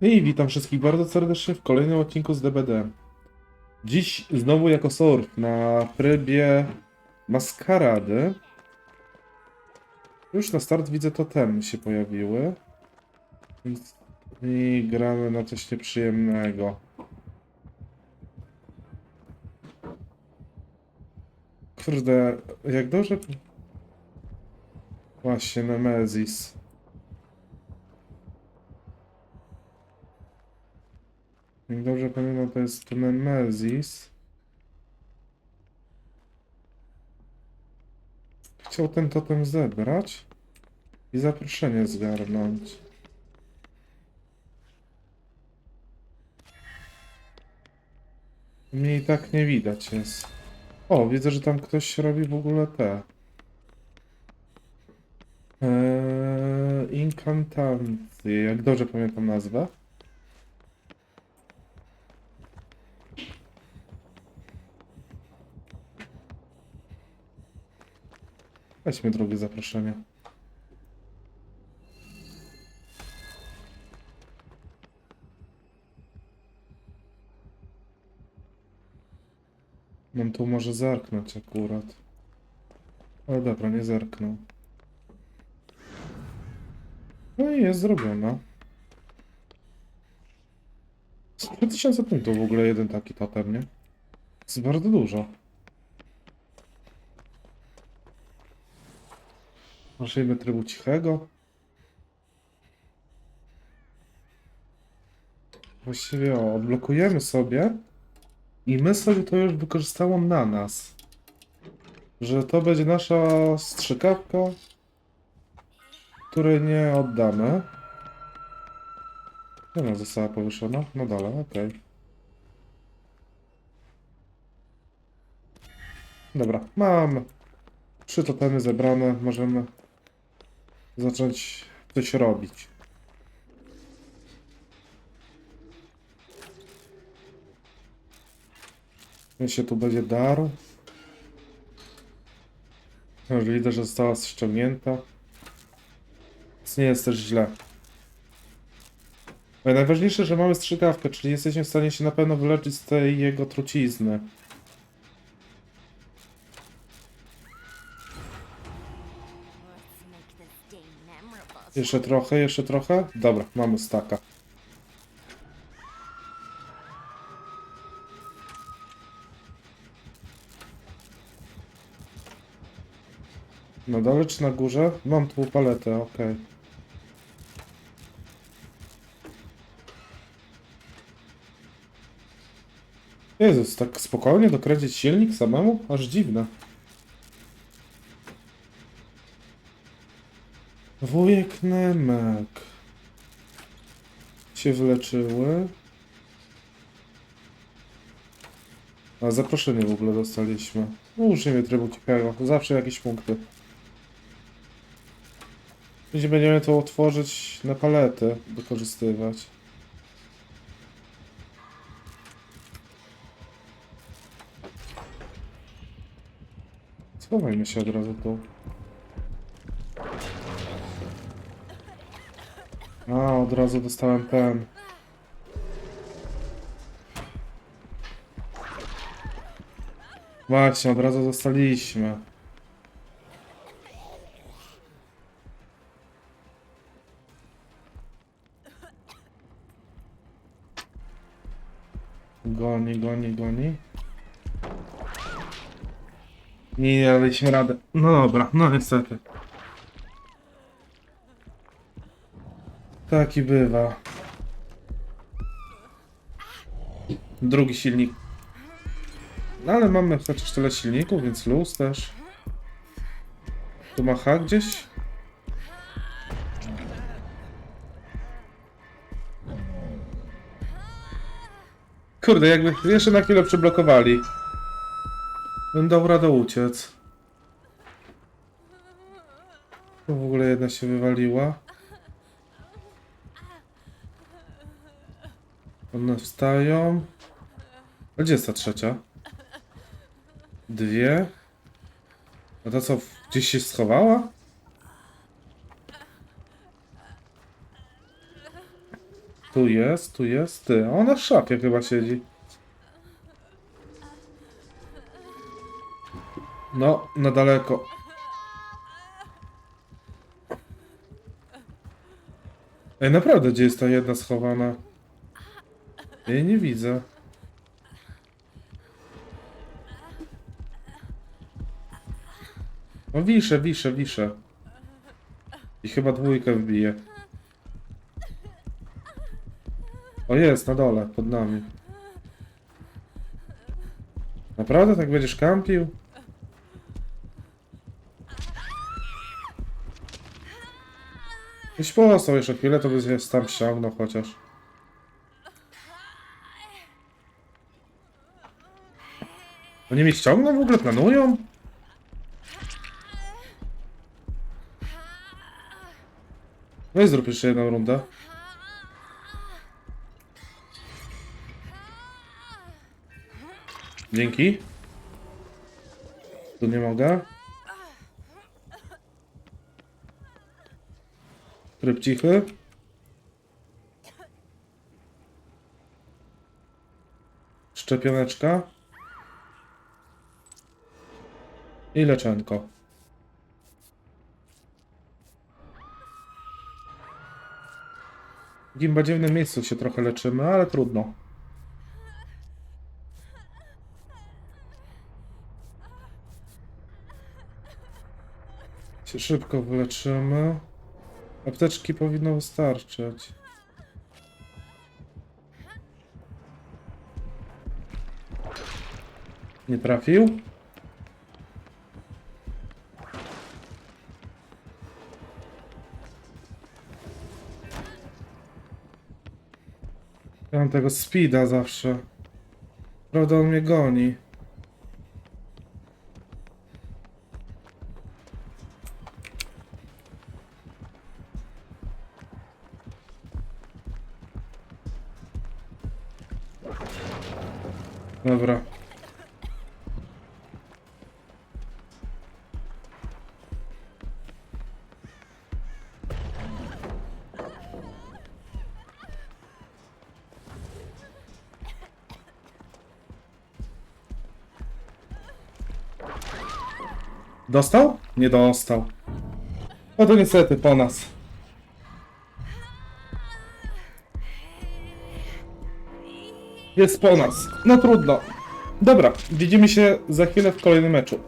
I witam wszystkich bardzo serdecznie w kolejnym odcinku z DBD. Dziś znowu jako surf na trybie maskarady. Już na start widzę totemy się pojawiły. Więc i gramy na coś nieprzyjemnego. Kurde, jak dobrze... Właśnie, Nemesis. Jak dobrze pamiętam, to jest Nemesis. Chciał ten totem zebrać i zaproszenie zgarnąć. Mnie i tak nie widać jest. O, widzę, że tam ktoś robi w ogóle te. Eee, jak dobrze pamiętam nazwę. Weźmy drugie zaproszenie. Mam tu może zerknąć akurat. Ale dobra, nie zerknął. No i jest zrobiona. 3000 punktów w ogóle jeden taki totem, nie? To jest bardzo dużo. Użyjmy trybu cichego. Właściwie o, odblokujemy sobie i my sobie to już wykorzystałam na nas. Że to będzie nasza strzykawka, której nie oddamy. Ona została powieszona? No dalej, okej. Dobra, mam trzy totemy zebrane, możemy zacząć coś robić. Jeśli tu będzie dar. Już widzę, że została ściągnięta. Więc nie jest też źle. Najważniejsze, że mamy strzykawkę, czyli jesteśmy w stanie się na pewno wyleczyć z tej jego trucizny. Jeszcze trochę, jeszcze trochę? Dobra, mamy staka. Na dole czy na górze? Mam tu paletę, okej. Jezus, tak spokojnie dokręcić silnik samemu? Aż dziwne. Wujek Nemek. Się wyleczyły. A zaproszenie w ogóle dostaliśmy. No użyjmy trybu cichego. Zawsze jakieś punkty. Jeśli będziemy to otworzyć na paletę, wykorzystywać. Schowajmy się od razu tu. A, od razu dostałem ten. Właśnie, od razu dostaliśmy. Goni, goni, goni. Nie daliśmy radę. No dobra, no niestety. Taki bywa. Drugi silnik. No ale mamy chociaż tyle silników, więc luz też. Tu ma gdzieś? Kurde, jakby jeszcze na chwilę przyblokowali. Bym dał radę uciec. Tu w ogóle jedna się wywaliła. One wstają. A gdzie jest ta trzecia? Dwie. A ta co, gdzieś się schowała? Tu jest, tu jest, ty. Ona w szafie chyba siedzi. No, na daleko. Ej, naprawdę, gdzie jest ta jedna schowana? Ja nie widzę. No wiszę, wiszę, wiszę. I chyba dwójkę wbije. O jest, na dole, pod nami. Naprawdę tak będziesz kampił? Jeśli pozostał jeszcze chwilę, to by się tam ściągnął chociaż. Oni mnie ściągną w ogóle? Planują? No i zrób jeszcze jedną rundę. Dzięki. Tu nie mogę. Tryb cichy. Szczepioneczka. I leczenko. W takim dziwnym miejscu się trochę leczymy, ale trudno. Się szybko wyleczymy. Apteczki powinno wystarczyć. Nie trafił? Tego speeda zawsze. Prawda, on mnie goni. Dobra. Dostał? Nie dostał. No to niestety po nas. Jest po nas. No trudno. Dobra, widzimy się za chwilę w kolejnym meczu.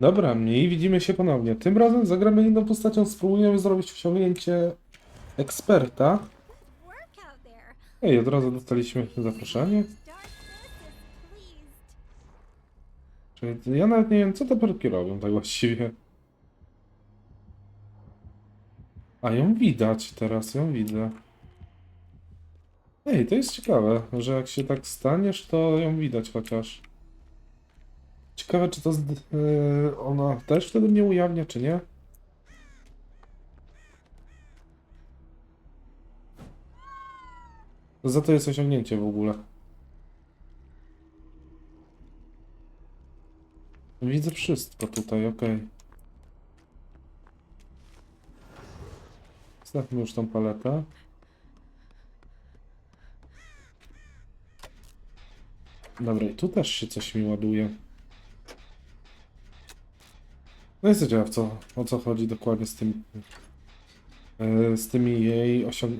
Dobra, mniej widzimy się ponownie. Tym razem zagramy inną postacią, spróbujemy zrobić wciągnięcie eksperta. Ej, od razu dostaliśmy zaproszenie. Czyli ja nawet nie wiem, co te perki robią tak właściwie. A ją widać teraz, ją widzę. Ej, to jest ciekawe, że jak się tak staniesz, to ją widać chociaż. Ciekawe, czy to yy, ona też wtedy mnie ujawnia, czy nie? Za to jest osiągnięcie w ogóle. Widzę wszystko tutaj, okej. Zostawmy już tą paletę. Dobra, i tu też się coś mi ładuje. No jestem ciekaw, co, o co chodzi dokładnie z tym, e, z tymi jej osiąg-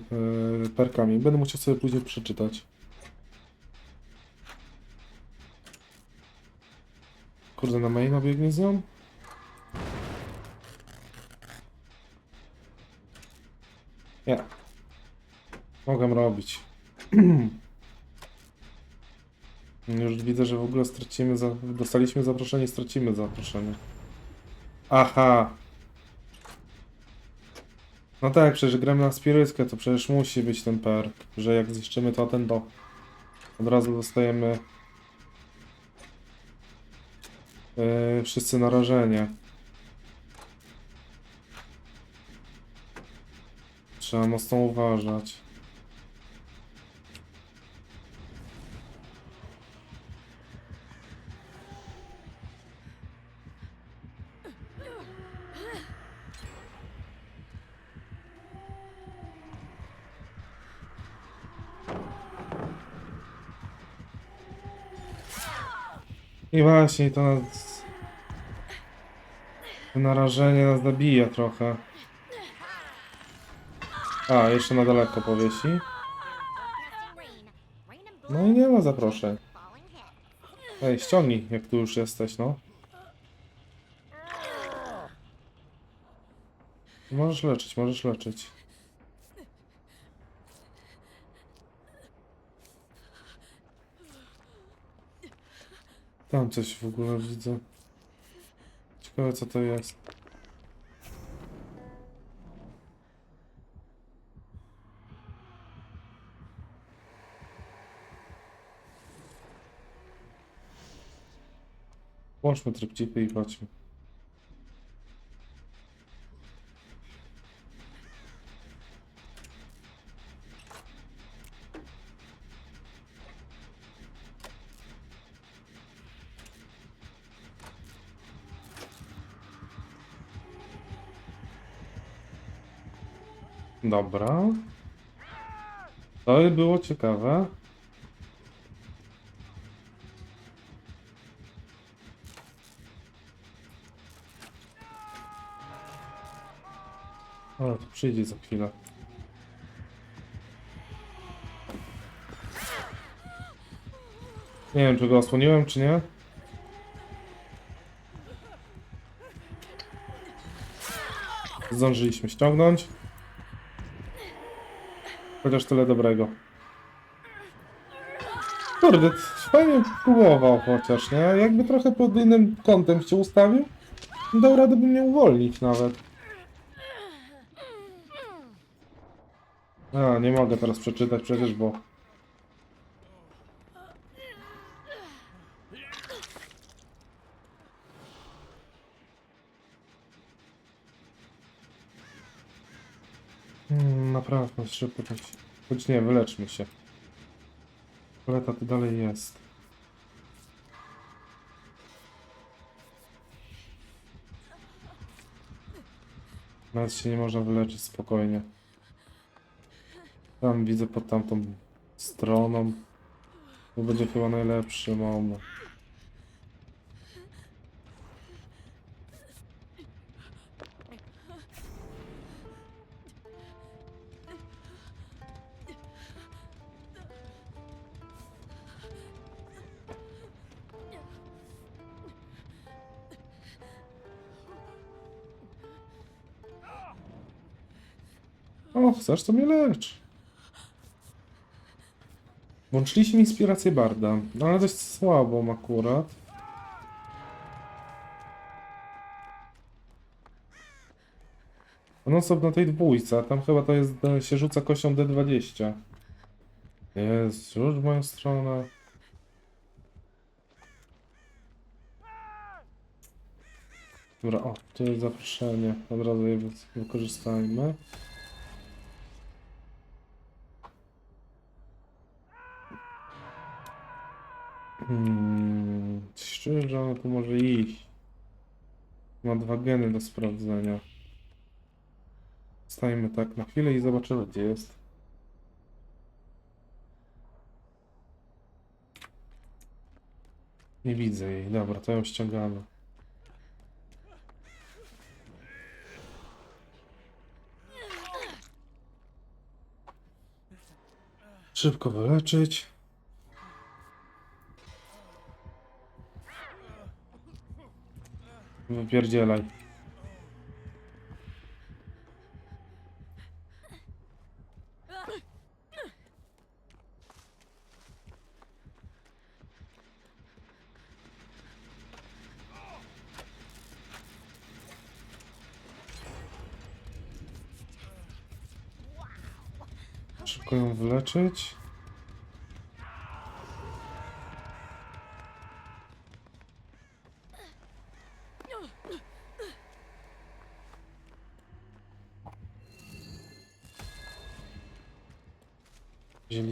e, perkami. Będę musiał sobie później przeczytać. Kurde, na maina biegnie z nią? Nie. Mogę robić. Już widzę, że w ogóle stracimy za... Dostaliśmy zaproszenie stracimy zaproszenie. Aha. No tak, przecież gramy na Spiryskę, to przecież musi być ten perk, że jak zniszczymy to ten to od razu dostajemy yy, wszyscy narażenie. Trzeba mocno uważać. I właśnie to nas to narażenie nas zabija trochę. A, jeszcze na daleko powiesi. No i nie ma zaproszeń. Ej, ściągnij, jak tu już jesteś, no. Możesz leczyć, możesz leczyć. Tam coś w ogóle widzę. Ciekawe co to jest. Włączmy tryb i chodźmy. Dobra. To było ciekawe. Ale to przyjdzie za chwilę. Nie wiem, czy go osłoniłem, czy nie. Zdążyliśmy ściągnąć. Chociaż tyle dobrego. Kurde, fajnie próbował chociaż, nie? Jakby trochę pod innym kątem się ustawił, dał radę by mnie uwolnić nawet. A, nie mogę teraz przeczytać przecież, bo... Hmm, naprawdę, szybko tak się... Choć nie, wyleczmy się. Koleta tu dalej jest. Nawet się nie można wyleczyć spokojnie. Tam widzę pod tamtą stroną. To będzie chyba najlepszy moment. Chcesz to mnie lecz. Włączyliśmy inspirację Barda, no ale dość słabą akurat. No sobie na tej dwójce, a tam chyba to jest, e, się rzuca kością D20. Jest, już w moją stronę. Dobra, o, tu jest zaproszenie, od razu je wy- wykorzystajmy. Hmm, szczerze, ona tu może iść. Ma dwa geny do sprawdzenia. Stajmy tak na chwilę i zobaczymy, gdzie jest. Nie widzę jej. Dobra, to ją ściągamy. Szybko wyleczyć. Wypierdzielaj. Szybko ją wyleczyć.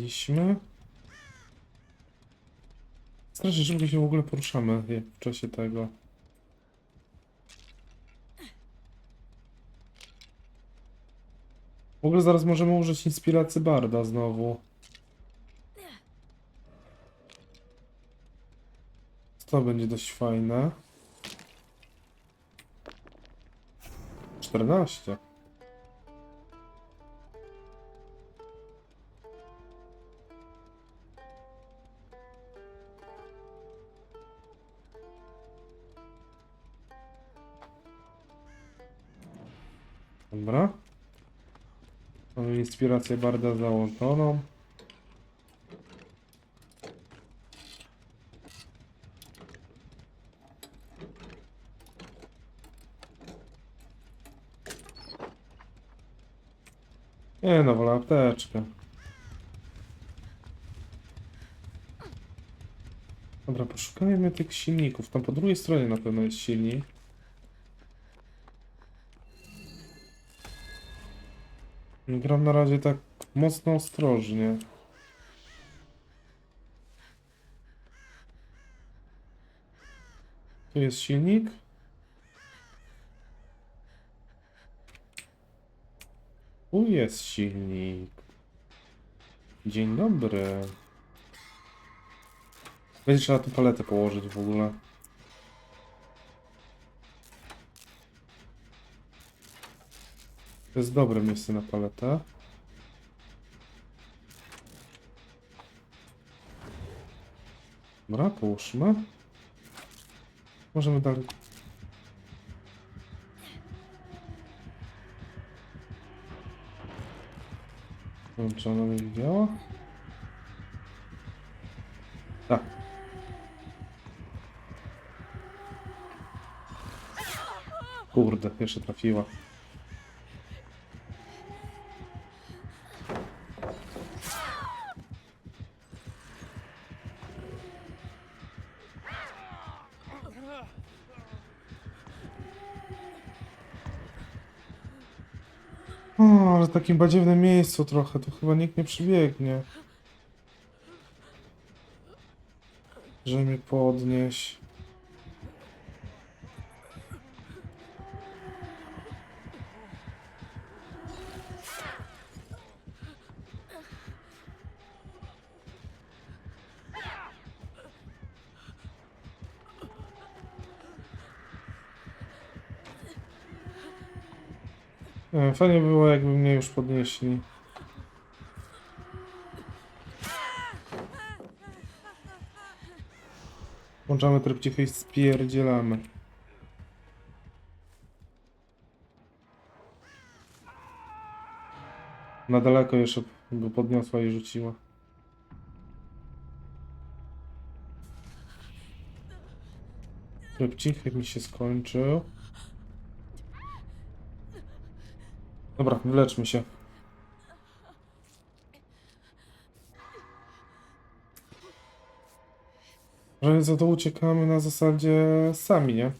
Wzięliśmy. Strasznie szybko się w ogóle poruszamy w czasie tego. W ogóle zaraz możemy użyć inspiracji Barda znowu. To będzie dość fajne. 14. Dobra. Mamy inspirację Barda załączoną. Nie no, wolę apteczkę. Dobra, poszukajmy tych silników. Tam po drugiej stronie na pewno jest silnik. Gram na razie tak mocno ostrożnie. Tu jest silnik. Tu jest silnik. Dzień dobry. Będzie trzeba tu paletę położyć w ogóle. To jest dobre miejsce na paletę. Dobra, połóżmy. Możemy dalej. Wiem, czy ona będzie działa. Tak. Kurde, jeszcze trafiła. O, ale w takim badziewnym miejscu trochę, to chyba nikt nie przybiegnie. Żeby mnie podnieść. Fajnie by było, jakby mnie już podnieśli. Włączamy tryb cichy i spierdzielamy. Na daleko jeszcze by podniosła i rzuciła. Tryb cichy mi się skończył. Dobra, wyleczmy się. Że za to uciekamy na zasadzie sami, nie?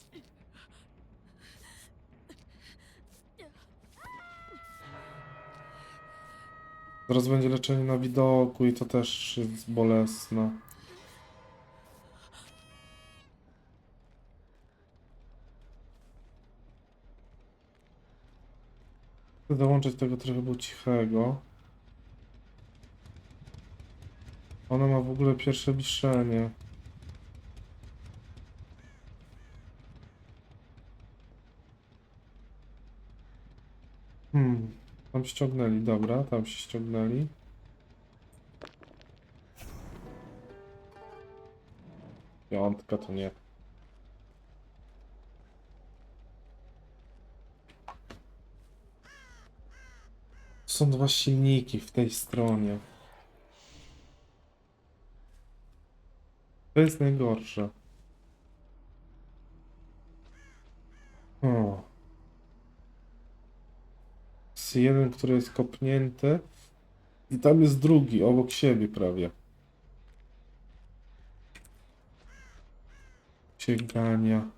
Zaraz będzie leczenie na widoku i to też jest bolesne. Dołączyć tego trybu cichego. Ona ma w ogóle pierwsze wiszenie. Hmm, tam ściągnęli, dobra, tam się ściągnęli. Piątka to nie. Są dwa silniki w tej stronie. To jest najgorsze. O. Jest jeden, który jest kopnięty. I tam jest drugi, obok siebie prawie. Sięgania.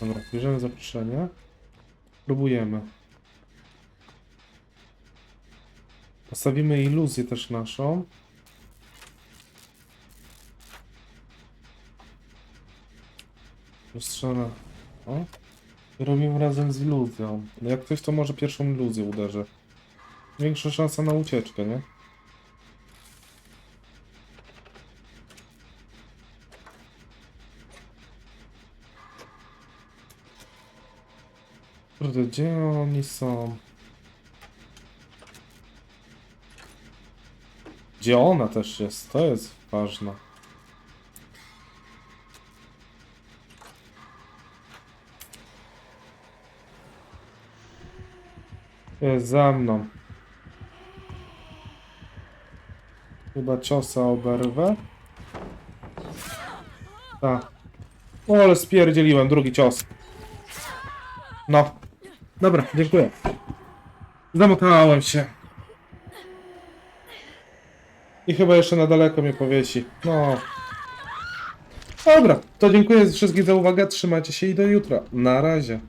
Dobra, bierzemy zaproszenie. Próbujemy. Postawimy iluzję też naszą. Lustrzana. O. Robimy razem z iluzją. No jak ktoś to może pierwszą iluzję uderzy. większa szansa na ucieczkę, nie? Kurde, gdzie oni są? Gdzie ona też jest? To jest ważne. Jest za mną. Chyba ciosa oberwę. Tak. O, ale spierdzieliłem, drugi cios. No. Dobra, dziękuję. Zamotałem się. I chyba jeszcze na daleko mnie powiesi. No. Dobra, to dziękuję wszystkim za uwagę. Trzymajcie się i do jutra. Na razie.